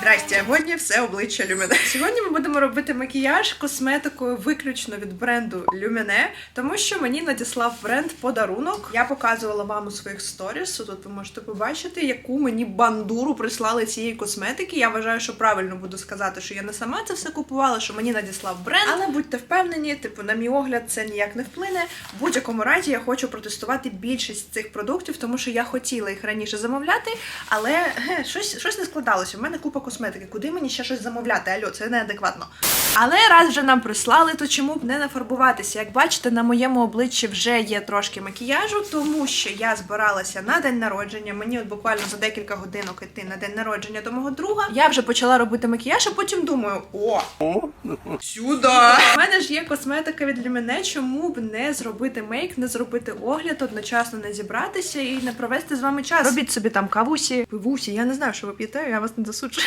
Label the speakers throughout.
Speaker 1: Здрасте, сьогодні все обличчя Люміне. Сьогодні ми будемо робити макіяж косметикою виключно від бренду Люміне, тому що мені надіслав бренд подарунок. Я показувала вам у своїх сторіс. Тут ви можете побачити, яку мені бандуру прислали цієї косметики. Я вважаю, що правильно буду сказати, що я не сама це все купувала, що мені надіслав бренд. Але будьте впевнені, типу, на мій огляд, це ніяк не вплине. В будь-якому разі я хочу протестувати більшість цих продуктів, тому що я хотіла їх раніше замовляти, але ге, щось, щось не складалося. У мене купа косметики. Куди мені ще щось замовляти? Альо, це неадекватно. Але раз вже нам прислали, то чому б не нафарбуватися? Як бачите, на моєму обличчі вже є трошки макіяжу, тому що я збиралася на день народження. Мені от буквально за декілька годинок іти на день народження до мого друга. Я вже почала робити макіяж, а потім думаю: о, сюди! У мене ж є косметика від Люміне, чому б не зробити мейк, не зробити огляд, одночасно не зібратися і не провести з вами час. Робіть собі там кавусі, пивусі, я не знаю, що ви п'єте, я вас не засуджую.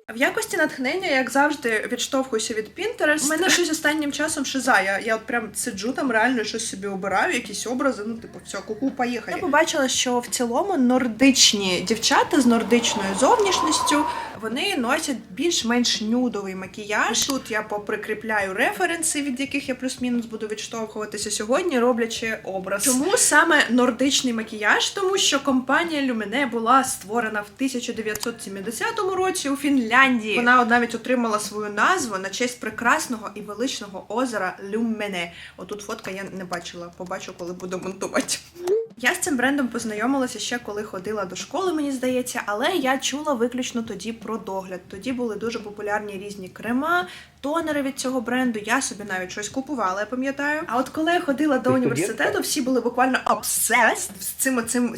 Speaker 1: В якості натхнення, як завжди, відштовхуюся від Pinterest. У мене щось останнім часом шиза. Я, я от прям сиджу там, реально щось собі обираю, якісь образи. Ну, типу, все, куку, поїхали. Я побачила, що в цілому нордичні дівчата з нордичною зовнішністю вони носять більш-менш нюдовий макіяж. Тут я поприкріпляю референси, від яких я плюс-мінус буду відштовхуватися сьогодні, роблячи образ. Чому саме нордичний макіяж? Тому що компанія Люміне була створена в 1970 році у Фінляндії. Вона навіть отримала свою назву на честь прекрасного і величного озера Люмене. Отут фотка я не бачила. Побачу, коли буду монтувати. Я з цим брендом познайомилася ще коли ходила до школи, мені здається, але я чула виключно тоді про догляд. Тоді були дуже популярні різні крема, тонери від цього бренду. Я собі навіть щось купувала, я пам'ятаю. А от коли я ходила до університету, всі були буквально obsessed з цим оцим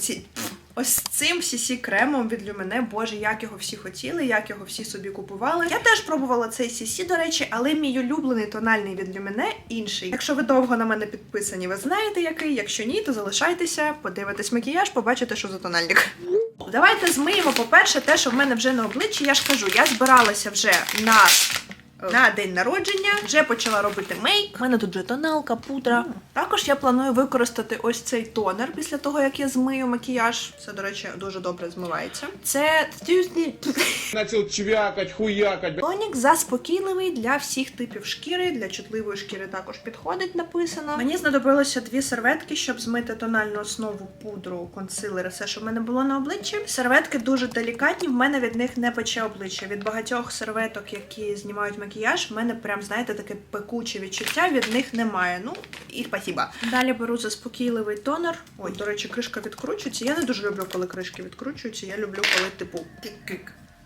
Speaker 1: Ось цим CC кремом від Люмене, боже, як його всі хотіли, як його всі собі купували. Я теж пробувала цей CC, до речі, але мій улюблений тональний від Люмене інший. Якщо ви довго на мене підписані, ви знаєте який. Якщо ні, то залишайтеся, подивитесь макіяж, побачите, що за тональник. Давайте змиємо, по-перше, те, що в мене вже на обличчі. Я ж кажу, я збиралася вже на. На день народження вже почала робити мейк. У мене тут вже тоналка, пудра. Також я планую використати ось цей тонер після того, як я змию макіяж. Це, до речі, дуже добре змивається. Це
Speaker 2: Начал чвякать, хуякать.
Speaker 1: Тонік заспокійливий для всіх типів шкіри, для чутливої шкіри також підходить, написано. Мені знадобилося дві серветки, щоб змити тональну основу, пудру, консилер, все, що в мене було на обличчі. Серветки дуже делікатні, в мене від них не пече обличчя. Від багатьох серветок, які знімають макіяж, в мене прям, знаєте, таке пекуче відчуття, від них немає. Ну, і спасіба. Далі беру заспокійливий тонер. Ой, до речі, кришка відкручується. Я не дуже люблю, коли кришки відкручуються. Я люблю, коли, типу,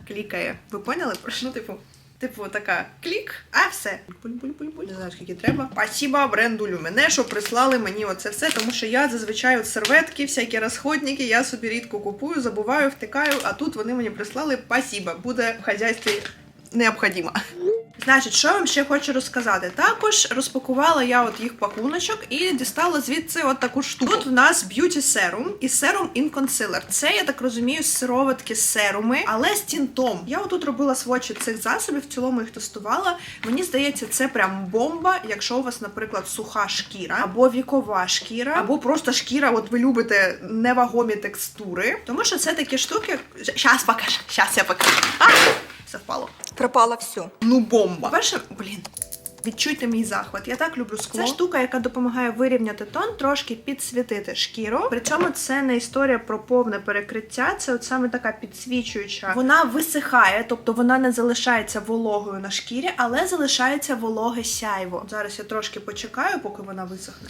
Speaker 1: клікає. Ви поняли? Що, типу? Типу, така клік, а все. Буль-буль-буль-буль. Не знаю, скільки треба. Спасіба бренду Люмене, що прислали мені оце все, тому що я зазвичай от серветки, всякі розходники, я собі рідко купую, забуваю, втикаю, а тут вони мені прислали. Спасіба, буде в хазяйстві необхідно. Значить, що я вам ще хочу розказати? Також розпакувала я от їх пакуночок і дістала звідси от таку штуку. Тут в нас б'юті серум і серум in concealer. Це, я так розумію, сироватки з серуми, але з тінтом. Я отут робила свочі цих засобів, в цілому їх тестувала. Мені здається, це прям бомба, якщо у вас, наприклад, суха шкіра, або вікова шкіра, або просто шкіра, от ви любите невагомі текстури. Тому що це такі штуки. Щас покажу, щас я покажу. А! Все впало.
Speaker 3: Пропало все.
Speaker 1: Ну, бомба. Перше, блін. Відчуйте мій захват. Я так люблю скло. Це штука, яка допомагає вирівняти тон, трошки підсвітити шкіру. При цьому це не історія про повне перекриття, це от саме така підсвічуюча. Вона висихає, тобто вона не залишається вологою на шкірі, але залишається вологе сяйво. Зараз я трошки почекаю, поки вона висохне.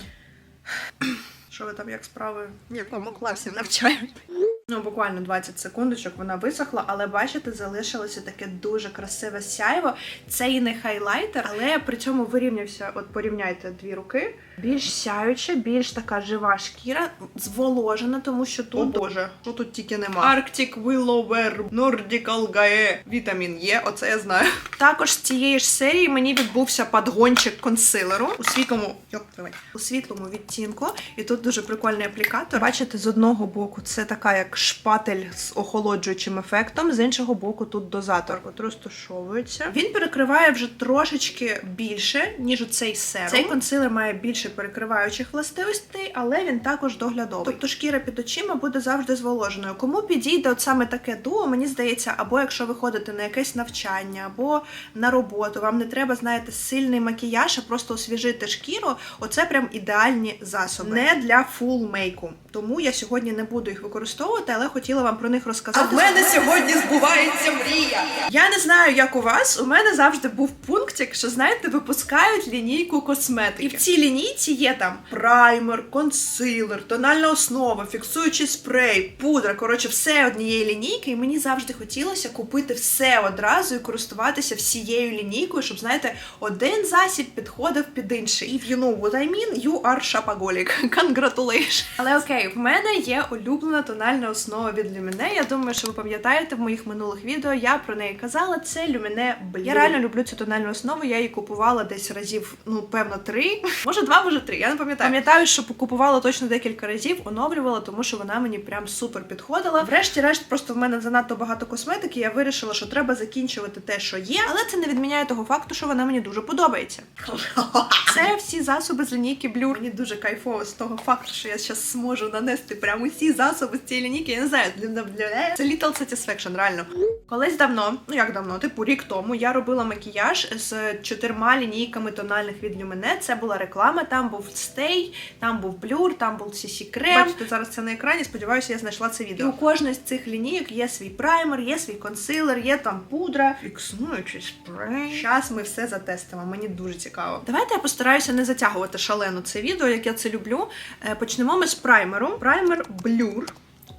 Speaker 1: Що ви там як справи? В якому класі навчають? Ну, буквально 20 секундочок вона висохла, але бачите, залишилося таке дуже красиве сяйво. Це і не хайлайтер, але при цьому вирівнявся. От порівняйте дві руки. Більш сяюча, більш така жива шкіра, зволожена, тому що тут. О боже, що тут тільки нема. Arctic Willow Verb, Nordic Algae, вітамін Є, оце я знаю. Також з цієї ж серії мені відбувся подгончик консилеру у світлому, йоп, у світлому відтінку. І тут дуже прикольний аплікатор. Бачите, з одного боку це така як шпатель з охолоджуючим ефектом, з іншого боку тут дозатор. От розташовується. Він перекриває вже трошечки більше, ніж оцей серум. Цей консилер має більше більше перекриваючих властивостей, але він також доглядовий. Тобто шкіра під очима буде завжди зволоженою. Кому підійде от саме таке дуо, мені здається, або якщо ви ходите на якесь навчання, або на роботу, вам не треба, знаєте, сильний макіяж, а просто освіжити шкіру. Оце прям ідеальні засоби. Не для фул мейку. Тому я сьогодні не буду їх використовувати, але хотіла вам про них розказати.
Speaker 3: А в мене сьогодні збувається мрія.
Speaker 1: Я не знаю, як у вас. У мене завжди був пунктик, що знаєте, випускають лінійку косметики. І в цій лінійці є там праймер, консилер, тональна основа, фіксуючий спрей, пудра. Коротше, все однієї лінійки. І мені завжди хотілося купити все одразу і користуватися всією лінійкою, щоб знаєте, один засіб підходив під інший. If you know what I mean, you are shopaholic. Congratulations. Але окей, в мене є улюблена тональна основа від Lumine. Я думаю, що ви пам'ятаєте в моїх минулих відео. Я про неї казала. Це Lumine Blue. Я реально люблю цю тональну основу. Я її купувала десь разів, ну певно, три, може два, може три. Я не пам'ятаю. Пам'ятаю, що купувала точно декілька разів, оновлювала, тому що вона мені прям супер підходила. Врешті-решт, просто в мене занадто багато косметики. Я вирішила, що треба закінчувати те, що є, але це не відміняє того факту, що вона мені дуже подобається. Це всі засоби з лінійки Blur. Мені дуже кайфово з того факту, що я зараз зможу нанести прямо усі засоби з цієї лінійки. Я не знаю, це Little Satisfaction, реально. Колись давно, ну як давно, типу рік тому, я робила макіяж з чотирма лінійками тональних від Lumene. Це була реклама, там був Stay, там був Blur, там був CC Крем. Бачите, зараз це на екрані. Сподіваюся, я знайшла це відео. І у кожної з цих лінійок є свій праймер, є свій консилер, є там пудра, фіксуючий спрей. Зараз ми все затестимо. Мені дуже цікаво. Давайте я постараюся не затягувати шалено це відео, як я це люблю. Е, Почнемо ми з праймеру. Праймер Blur.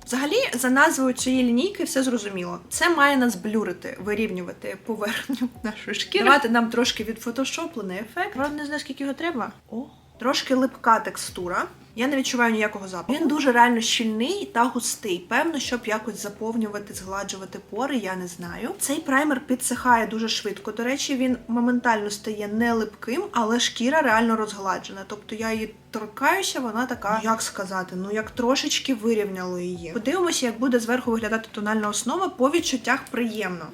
Speaker 1: Взагалі, за назвою цієї лінійки все зрозуміло. Це має нас блюрити, вирівнювати поверхню нашої шкіри. Давати нам трошки відфотошоплений ефект. Правда, не знаю, скільки його треба. О, трошки липка текстура. Я не відчуваю ніякого запаху. Він дуже реально щільний та густий. Певно, щоб якось заповнювати, згладжувати пори, я не знаю. Цей праймер підсихає дуже швидко. До речі, він моментально стає не липким, але шкіра реально розгладжена. Тобто я її торкаюся, вона така, як сказати, ну як трошечки вирівняло її. Подивимося, як буде зверху виглядати тональна основа. По відчуттях приємно.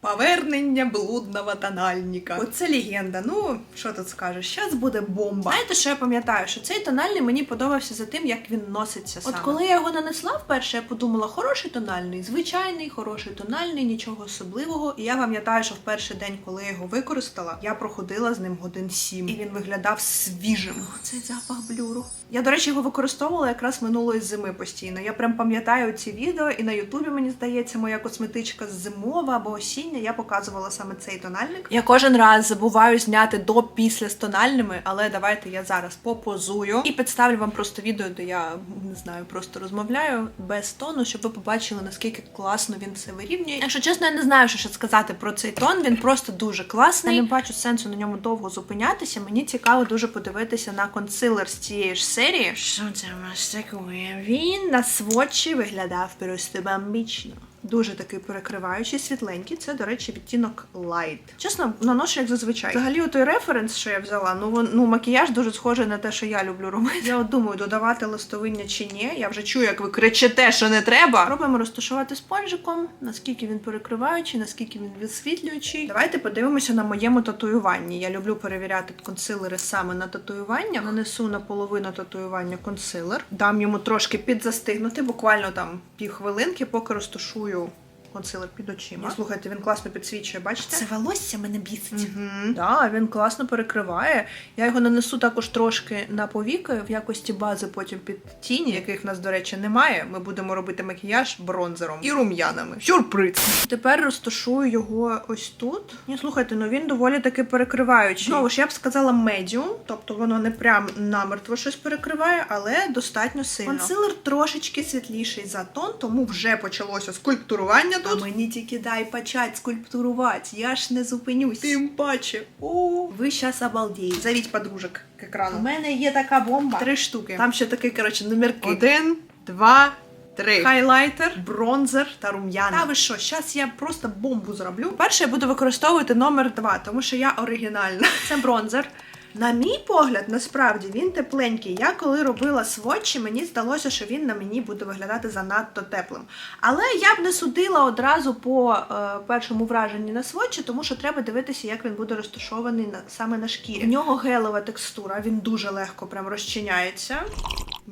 Speaker 1: Повернення блудного тональника. Оце легенда. Ну, що тут скажеш? Щас буде бомба. Знаєте, що я пам'ятаю? Що цей тональний мені подобався за тим, як він носиться саме. От коли я його нанесла вперше, я подумала, хороший тональний, звичайний, хороший тональний, нічого особливого. І я пам'ятаю, що в перший день, коли я його використала, я проходила з ним годин сім, і він виглядав свіжим. О, Цей запах блюру. Я, до речі, його використовувала якраз минулої зими постійно. Я прям пам'ятаю ці відео, і на Ютубі мені здається, моя косметичка зимова або осіння. Я показувала саме цей тональник. Я кожен раз забуваю зняти до після з тональними, але давайте я зараз попозую і представлю вам просто відео, де я не знаю, просто розмовляю без тону, щоб ви побачили наскільки класно він все вирівнює. Якщо чесно, я не знаю, що ще сказати про цей тон. Він просто дуже класний. Я не бачу сенсу на ньому довго зупинятися. Мені цікаво дуже подивитися на консилер з цієї ж серії. Що це у нас таке? Він на свочі виглядав просто бомбічно. Дуже такий перекриваючий, світленький. Це, до речі, відтінок Light. Чесно, наношу як зазвичай. Взагалі, той референс, що я взяла, ну ну макіяж дуже схожий на те, що я люблю робити. Я от думаю, додавати листовиння чи ні. Я вже чую, як ви кричите, що не треба. Пробуємо розташувати спонжиком, наскільки він перекриваючий, наскільки він відсвітлюючий. Давайте подивимося на моєму татуюванні. Я люблю перевіряти консилери саме на татуювання. Нанесу на половину татуювання консилер, дам йому трошки підзастигнути, буквально там півхвилинки, поки розташую. Tuyo. Консилер під очима. Слухайте, він класно підсвічує, бачите?
Speaker 3: Це волосся мене бісить.
Speaker 1: Угу. Так, він класно перекриває. Я його нанесу також трошки на повіки в якості бази, потім під тіні, яких в нас, до речі, немає. Ми будемо робити макіяж бронзером і рум'янами. Сюрприз! Тепер розташую його ось тут. Ні, слухайте, ну він доволі таки перекриваючий. Знову ж я б сказала медіум, тобто воно не прям намертво щось перекриває, але достатньо сильно. Консилер трошечки світліший за тон, тому вже почалося скульптурування тут. А мені тільки дай почать скульптурувати. Я ж не зупинюсь. Тим паче. О, ви щас обалдієте. Завіть подружок к екрану. У мене є така бомба. Три штуки. Там ще такий, коротше, номерки. Один, два. Три. Хайлайтер, бронзер та рум'яна. Та ви що, зараз я просто бомбу зроблю. Перше я буду використовувати номер два, тому що я оригінальна. Це бронзер. На мій погляд, насправді він тепленький. Я коли робила сводчі, мені здалося, що він на мені буде виглядати занадто теплим. Але я б не судила одразу по е, першому враженні на сводчі, тому що треба дивитися, як він буде розташований на, саме на шкірі. В нього гелева текстура, він дуже легко прям розчиняється.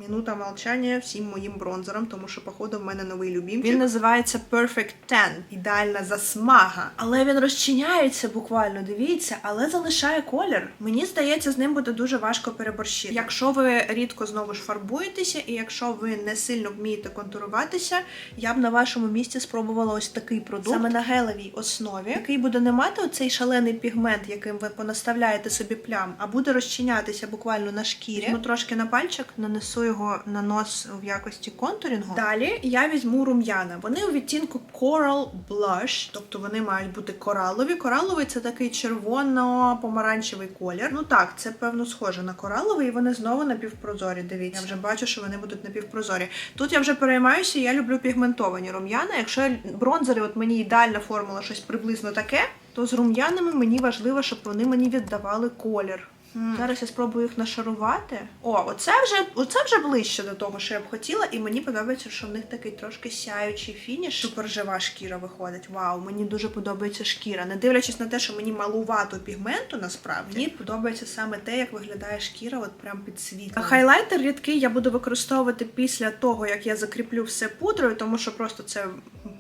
Speaker 1: Минута молчання всім моїм бронзерам, тому що, походу, в мене новий любімчик. Він називається Perfect Tan. Ідеальна засмага. Але він розчиняється буквально, дивіться, але залишає колір. Мені здається, з ним буде дуже важко переборщити. Якщо ви рідко знову ж фарбуєтеся, і якщо ви не сильно вмієте контуруватися, я б на вашому місці спробувала ось такий продукт саме на гелевій основі, який буде не мати оцей шалений пігмент, яким ви понаставляєте собі плям, а буде розчинятися буквально на шкірі. Візьму трошки на пальчик, нанесу його на нос в якості контурінгу. Далі я візьму рум'яна. Вони у відтінку Coral Blush, тобто вони мають бути коралові. Кораловий це такий червоно-помаранчевий колір. Ну так, це певно схоже на кораловий, і вони знову напівпрозорі. Дивіться, я вже бачу, що вони будуть напівпрозорі. Тут я вже переймаюся, я люблю пігментовані рум'яна. Якщо бронзери, от мені ідеальна формула щось приблизно таке, то з рум'янами мені важливо, щоб вони мені віддавали колір. Зараз я спробую їх нашарувати. О, оце вже, оце вже ближче до того, що я б хотіла, і мені подобається, що в них такий трошки сяючий фініш. Супер жива шкіра виходить. Вау, мені дуже подобається шкіра. Не дивлячись на те, що мені малувато пігменту, насправді мені подобається саме те, як виглядає шкіра, от прям під світлом. Хайлайтер рідкий я буду використовувати після того, як я закріплю все пудрою, тому що просто це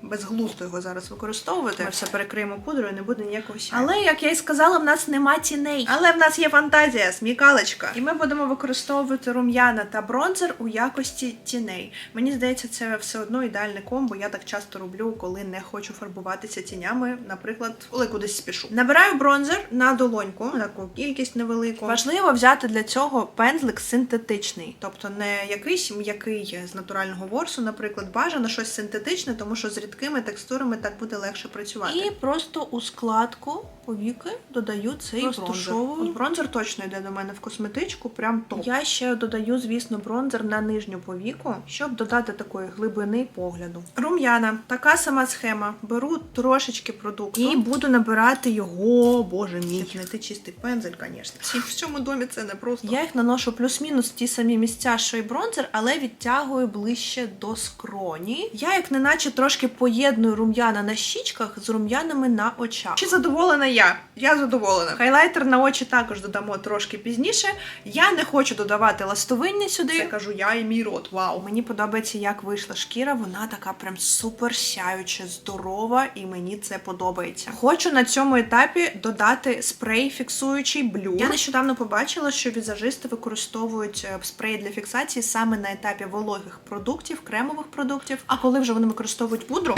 Speaker 1: безглуздо його зараз використовувати. Ми все перекриємо пудрою, не буде ніякого сяйва. Але як я і сказала, в нас нема тіней. Але в нас є фантазія, смікалочка. І ми будемо використовувати рум'яна та бронзер у якості тіней. Мені здається, це все одно ідеальне комбо. Я так часто роблю, коли не хочу фарбуватися тінями, наприклад, коли кудись спішу. Набираю бронзер на долоньку, таку кількість невелику. Важливо взяти для цього пензлик синтетичний, тобто не якийсь м'який з натурального ворсу, наприклад, бажано щось синтетичне, тому що з рідкими текстурами так буде легше працювати. І просто у складку повіки додаю цей бронзер. От бронзер точно йде до мене в косметичку, прям топ. Я ще додаю, звісно, бронзер на нижню повіку, щоб додати такої глибини погляду. Рум'яна, така сама схема. Беру трошечки продукту і буду набирати його, боже мій. Щоб знайти чистий пензель, звісно. В цьому домі це не просто. Я їх наношу плюс-мінус в ті самі місця, що й бронзер, але відтягую ближче до скроні. Я, як неначе, трошки поєдную рум'яна на щічках з рум'янами на очах. Чи задоволена я? Я задоволена. Хайлайтер на очі також додамо трошки пізніше. Я не хочу додавати ластовиння сюди. Це кажу я і мій рот. Вау. Мені подобається, як вийшла шкіра. Вона така прям супер сяюча, здорова, і мені це подобається. Хочу на цьому етапі додати спрей фіксуючий блюр. Я нещодавно побачила, що візажисти використовують е, спрей для фіксації саме на етапі вологих продуктів, кремових продуктів. А коли вже вони використовують пудру,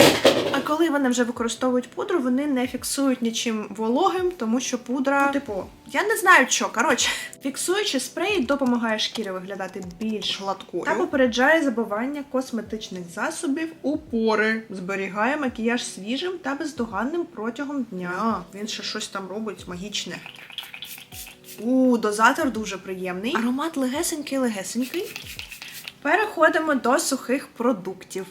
Speaker 1: а коли вони вже використовують пудру, вони не фіксують нічим вологим, тому що пудра, ну, типу, я не знаю що. Коротше, фіксуючий спрей допомагає шкірі виглядати більш гладкою та попереджає забивання косметичних засобів у пори, зберігає макіяж свіжим та бездоганним протягом дня. Він ще щось там робить магічне. У, дозатор дуже приємний. Аромат легесенький-легесенький. Переходимо до сухих продуктів.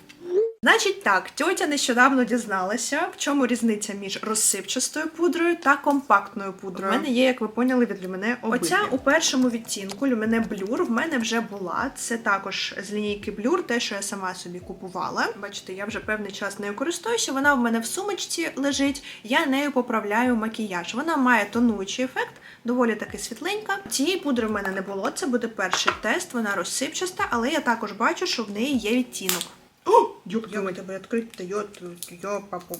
Speaker 1: Значить так, тьотя нещодавно дізналася, в чому різниця між розсипчастою пудрою та компактною пудрою. У мене є, як ви поняли, від люмене обидві. Оця у першому відтінку люмене блюр в мене вже була. Це також з лінійки блюр, те, що я сама собі купувала. Бачите, я вже певний час нею користуюся. Вона в мене в сумочці лежить. Я нею поправляю макіяж. Вона має тонуючий ефект, доволі таки світленька. Цієї пудри в мене не було. Це буде перший тест. Вона розсипчаста, але я також бачу, що в неї є відтінок. О, Йо, тебе відкрити, йо, йо, папу.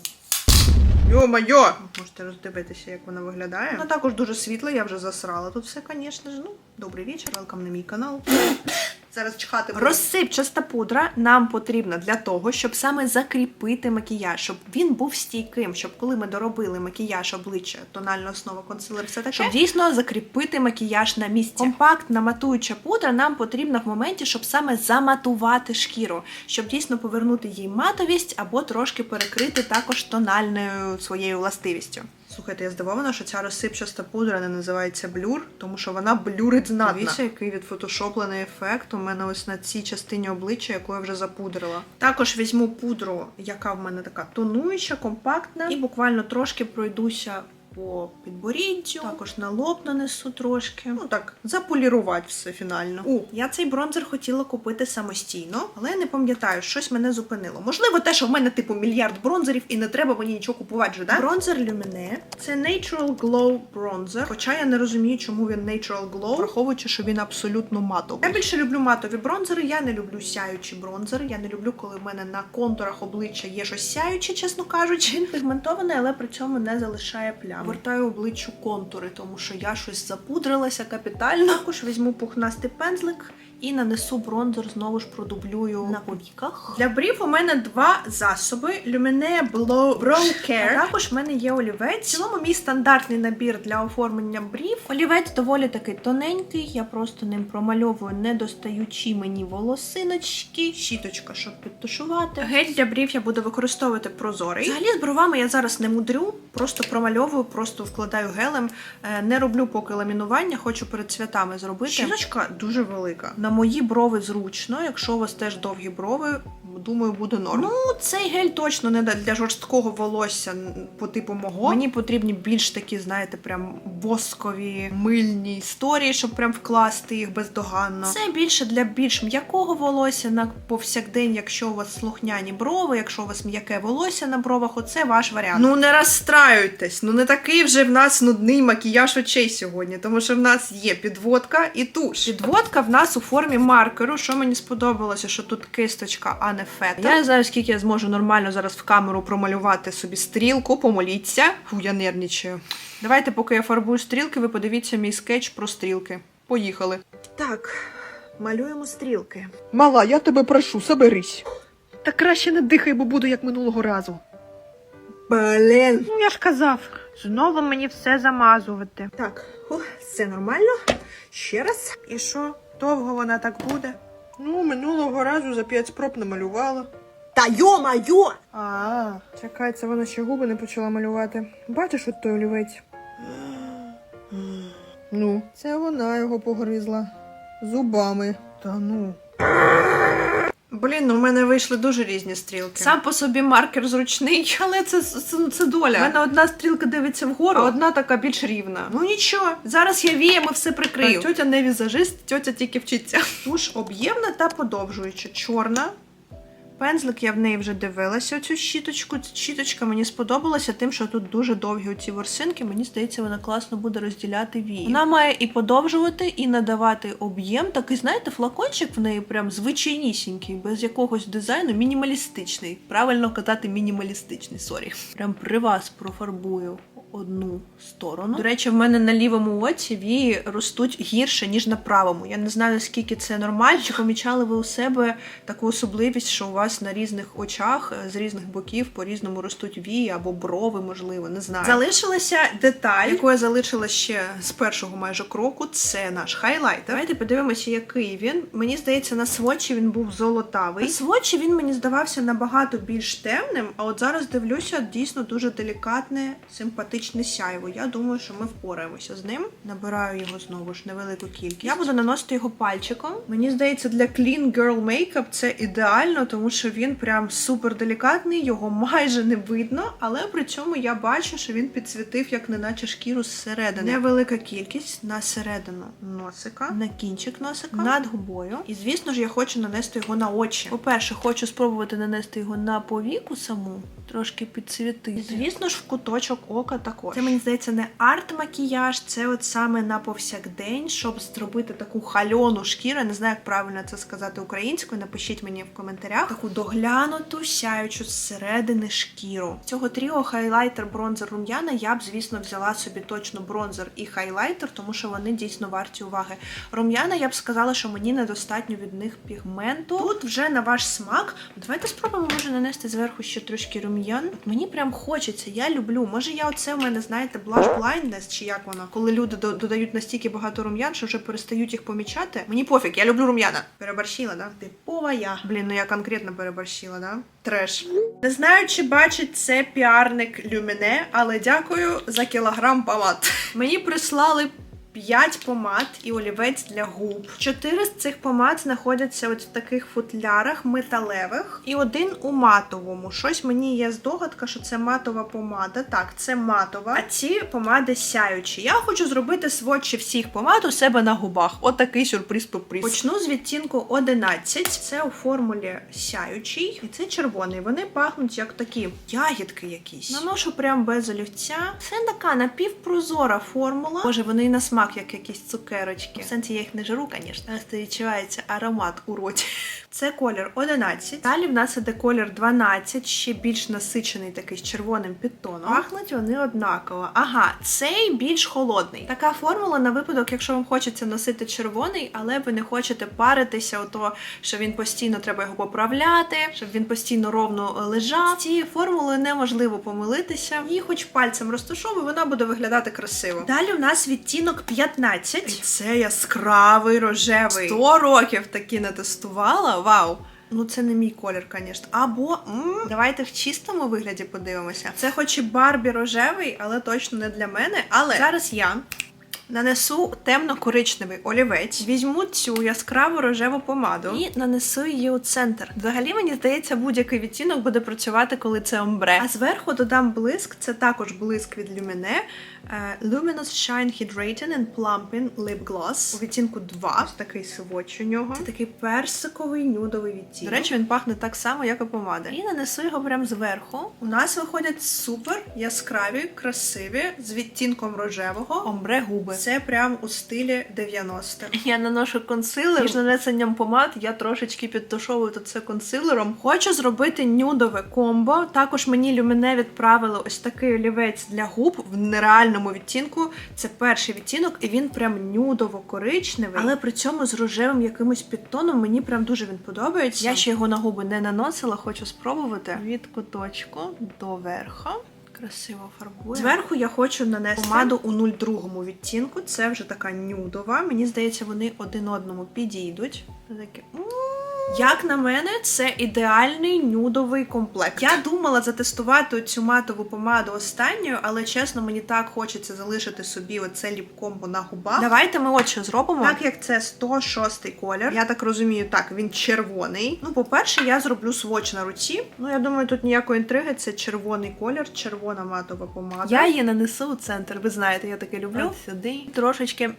Speaker 1: Йо-майо! Можете роздивитися, як вона виглядає. Вона також дуже світла, я вже засрала тут все, звісно ж. Ну, добрий вечір, welcome на мій канал. Зараз чхати буду. Розсипчаста пудра нам потрібна для того, щоб саме закріпити макіяж, щоб він був стійким, щоб коли ми доробили макіяж обличчя, тональна основа, консилер, все таке, щоб дійсно закріпити макіяж на місці. Компактна матуюча пудра нам потрібна в моменті, щоб саме заматувати шкіру, щоб дійсно повернути їй матовість або трошки перекрити також тональною своєю властивістю. Слухайте, я здивована, що ця розсипчаста пудра не називається блюр, тому що вона блюрить знатно. Дивіться, який відфотошоплений ефект у мене ось на цій частині обличчя, яку я вже запудрила. Також візьму пудру, яка в мене така тонуюча, компактна, і буквально трошки пройдуся по підборіддю, також на лоб нанесу трошки. Ну так, заполірувати все фінально. У, я цей бронзер хотіла купити самостійно, але я не пам'ятаю, щось мене зупинило. Можливо, те, що в мене типу мільярд бронзерів і не треба мені нічого купувати вже, да? Бронзер Lumine – це Natural Glow бронзер. Хоча я не розумію, чому він Natural Glow, враховуючи, що він абсолютно матовий. Я більше люблю матові бронзери, я не люблю сяючі бронзери. Я не люблю, коли в мене на контурах обличчя є щось сяюче, чесно кажучи. Пігментований, але при цьому не залишає плям. Вертаю обличчю контури, тому що я щось запудрилася капітально. Також візьму пухнастий пензлик. І нанесу бронзер, знову ж продублюю на повіках. Для брів у мене два засоби: Lumine Blow Brow Care. А також в мене є олівець. В цілому мій стандартний набір для оформлення брів. Олівець доволі таки тоненький. Я просто ним промальовую, не достаючи мені волосиночки. Щіточка, щоб підтушувати. Гель для брів я буду використовувати прозорий. Взагалі з бровами я зараз не мудрю, просто промальовую, просто вкладаю гелем. Е, Не роблю поки ламінування, хочу перед святами зробити. Щіточка дуже велика. На мої брови зручно. Якщо у вас теж довгі брови, думаю, буде норм. Ну, цей гель точно не для жорсткого волосся по типу мого. Мені потрібні більш такі, знаєте, прям воскові мильні історії, щоб прям вкласти їх бездоганно. Це більше для більш м'якого волосся на повсякдень, якщо у вас слухняні брови, якщо у вас м'яке волосся на бровах, оце ваш варіант. Ну не розстраюйтесь, ну не такий вже в нас нудний макіяж очей сьогодні, тому що в нас є підводка і туш. Підводка в нас у формі маркеру. Що мені сподобалося, що тут кисточка, а не фета. Я не знаю, скільки я зможу нормально зараз в камеру промалювати собі стрілку, помоліться. Фу, я нервничаю. Давайте, поки я фарбую стрілки, ви подивіться мій скетч про стрілки. Поїхали. Так, малюємо стрілки.
Speaker 3: Мала, я тебе прошу, соберись.
Speaker 1: Та краще не дихай, бо буду як минулого разу.
Speaker 3: Блін.
Speaker 1: Ну, я ж казав, знову мені все замазувати. Так, ух, все нормально. Ще раз. І що, довго вона так буде? Ну, минулого разу за п'ять спроб намалювала.
Speaker 3: Та йо-майо!
Speaker 1: А, чекай, це вона ще губи не почала малювати. Бачиш от той олівець? Ну, це вона його погризла. Зубами. Та ну. Блін, ну в мене вийшли дуже різні стрілки. Сам по собі маркер зручний, але це, це, це доля. У мене одна стрілка дивиться вгору, а одна така більш рівна. Ну нічого, зараз я віями все прикрию. Тьотя не візажист, тьотя тільки вчиться. Туш об'ємна та подовжуюча. Чорна. Пензлик я в неї вже дивилася цю щіточку. Щіточка мені сподобалася тим, що тут дуже довгі оці ворсинки. Мені здається, вона класно буде розділяти вії. Вона має і подовжувати, і надавати об'єм. Такий, знаєте, флакончик в неї прям звичайнісінький, без якогось дизайну, мінімалістичний. Правильно казати, мінімалістичний, сорі. Прям при вас профарбую одну сторону. До речі, в мене на лівому оці вії ростуть гірше, ніж на правому. Я не знаю, наскільки це нормально. Чи помічали ви у себе таку особливість, що у вас на різних очах е, з різних боків по-різному ростуть вії або брови, можливо, не знаю. Залишилася деталь, яку я залишила ще з першого майже кроку. Це наш хайлайтер. Давайте подивимося, який він. Мені здається, на свочі він був золотавий. На свочі він мені здавався набагато більш темним, а от зараз дивлюся, дійсно дуже делікатне, симпатичне сяйво. Я думаю, що ми впораємося з ним. Набираю його знову ж невелику кількість. Я буду наносити його пальчиком. Мені здається, для Clean Girl Makeup це ідеально, тому що він прям супер делікатний, його майже не видно, але при цьому я бачу, що він підсвітив, як неначе шкіру зсередини. Невелика кількість на середину носика, на кінчик носика, над губою. І звісно ж, я хочу нанести його на очі. По-перше, хочу спробувати нанести його на повіку саму, трошки підсвітити. Звісно ж, в куточок ока також. Це мені здається не арт-макіяж, це от саме на повсякдень, щоб зробити таку хальону шкіру. Я не знаю, як правильно це сказати українською. Напишіть мені в коментарях. Таку доглянуту, сяючу зсередини шкіру. Цього тріо хайлайтер, бронзер, рум'яна я б, звісно, взяла собі точно бронзер і хайлайтер, тому що вони дійсно варті уваги. Рум'яна я б сказала, що мені недостатньо від них пігменту. Тут вже на ваш смак. Давайте спробуємо, може, нанести зверху ще трошки рум'ян. От мені прям хочеться, я люблю. Може, я оце в мене, знаєте, blush blindness, чи як воно, коли люди додають настільки багато рум'ян, що вже перестають їх помічати. Мені пофіг, я люблю рум'яна. Переборщила, да? Типова я. Блін, ну я конкретно переборщила, да? Треш. Не знаю, чи бачить це піарник Люміне, але дякую за кілограм помад. Мені прислали 5 помад і олівець для губ. Чотири з цих помад знаходяться от в таких футлярах металевих, і один у матовому. Щось мені є здогадка, що це матова помада. Так, це матова. А ці помади сяючі. Я хочу зробити сводчі всіх помад у себе на губах. Отакий сюрприз-поприз. Почну з відтінку 11. Це у формулі сяючий, і це червоний. Вони пахнуть як такі ягідки якісь. Наношу прям без олівця. Це така напівпрозора формула. Може, вони і на смак, як якісь цукерочки. В сенсі я їх не жру, звісно. Просто відчувається аромат у роті. Це колір 11. Далі в нас іде колір 12, ще більш насичений такий з червоним підтоном. Пахнуть вони однаково. Ага, цей більш холодний. Така формула на випадок, якщо вам хочеться носити червоний, але ви не хочете паритися, ото що він постійно треба його поправляти, щоб він постійно ровно лежав. З цією формулою неможливо помилитися. Її хоч пальцем розташовуй, вона буде виглядати красиво. Далі у нас відтінок 15. І це яскравий рожевий. 100 років таки не тестувала. Вау! Ну, це не мій колір, звісно. Або м, давайте в чистому вигляді подивимося. Це хоч і Барбі рожевий, але точно не для мене. Але зараз я нанесу темно-коричневий олівець, візьму цю яскраву рожеву помаду і нанесу її у центр. Взагалі, мені здається, будь-який відтінок буде працювати, коли це омбре. А зверху додам блиск, це також блиск від Lumine. Е, Luminous Shine Hydrating and Plumping Lip Gloss у відтінку 2. Ось такий сводч у нього. Такий персиковий нюдовий відтінок. До речі, він пахне так само, як і помада. І нанесу його прямо зверху. У нас виходять супер яскраві, красиві, з відтінком рожевого омбре губи. Це прям у стилі 90-х. Я наношу консилер. Між нанесенням помад я трошечки підтушовую тут це консилером. Хочу зробити нюдове комбо. Також мені люміне відправили ось такий олівець для губ в нереальному відтінку. Це перший відтінок, і він прям нюдово-коричневий, але при цьому з рожевим якимось підтоном. Мені прям дуже він подобається. Я ще його на губи не наносила, хочу спробувати від куточку до верха. Красиво фарбує. Зверху я хочу нанести помаду у 02 відтінку. Це вже така нюдова. Мені здається, вони один одному підійдуть. Таке. Як на мене, це ідеальний нюдовий комплект. Я думала затестувати цю матову помаду останньою, але чесно, мені так хочеться залишити собі оце ліпкомбо на губах. Давайте ми от що зробимо. Так як це 106 колір, я так розумію, так він червоний. Ну, по-перше, я зроблю сводч на руці. Ну, я думаю, тут ніякої інтриги. Це червоний колір, червона матова помада. Я її нанесу у центр. Ви знаєте, я таке люблю. От сюди трошечки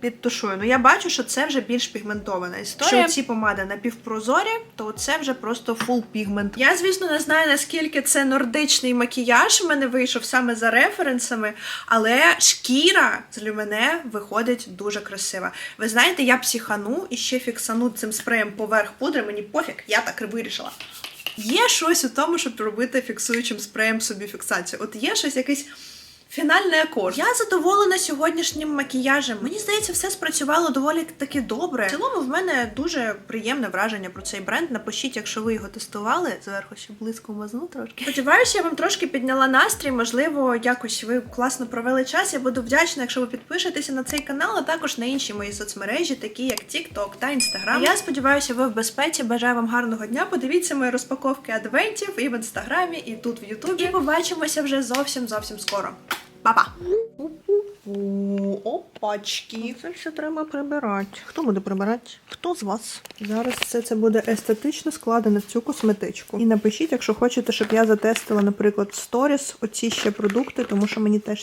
Speaker 1: підтушую. Ну я бачу, що це вже більш пігментована історія. Якщо ці помади напівпрозорі, то це вже просто фул пігмент. Я, звісно, не знаю, наскільки це нордичний макіяж у мене вийшов саме за референсами, але шкіра з люмене виходить дуже красива. Ви знаєте, я психану і ще фіксану цим спреєм поверх пудри, мені пофіг, я так і вирішила. Є щось у тому, щоб робити фіксуючим спреєм собі фіксацію. От є щось якийсь. Фінальний акорд. Я задоволена сьогоднішнім макіяжем. Мені здається, все спрацювало доволі таки добре. В цілому в мене дуже приємне враження про цей бренд. Напишіть, якщо ви його тестували. Зверху ще близько мазну трошки. Сподіваюся, я вам трошки підняла настрій. Можливо, якось ви класно провели час. Я буду вдячна, якщо ви підпишетеся на цей канал, а також на інші мої соцмережі, такі як TikTok та Instagram. Я сподіваюся, ви в безпеці. Бажаю вам гарного дня. Подивіться мої розпаковки адвентів і в інстаграмі, і тут в Ютубі. І побачимося вже зовсім зовсім скоро. Па-па! Опачки. Це все треба прибирати. Хто буде прибирати? Хто з вас? Зараз все це буде естетично складено в цю косметичку. І напишіть, якщо хочете, щоб я затестила, наприклад, в сторіс оці ще продукти, тому що мені теж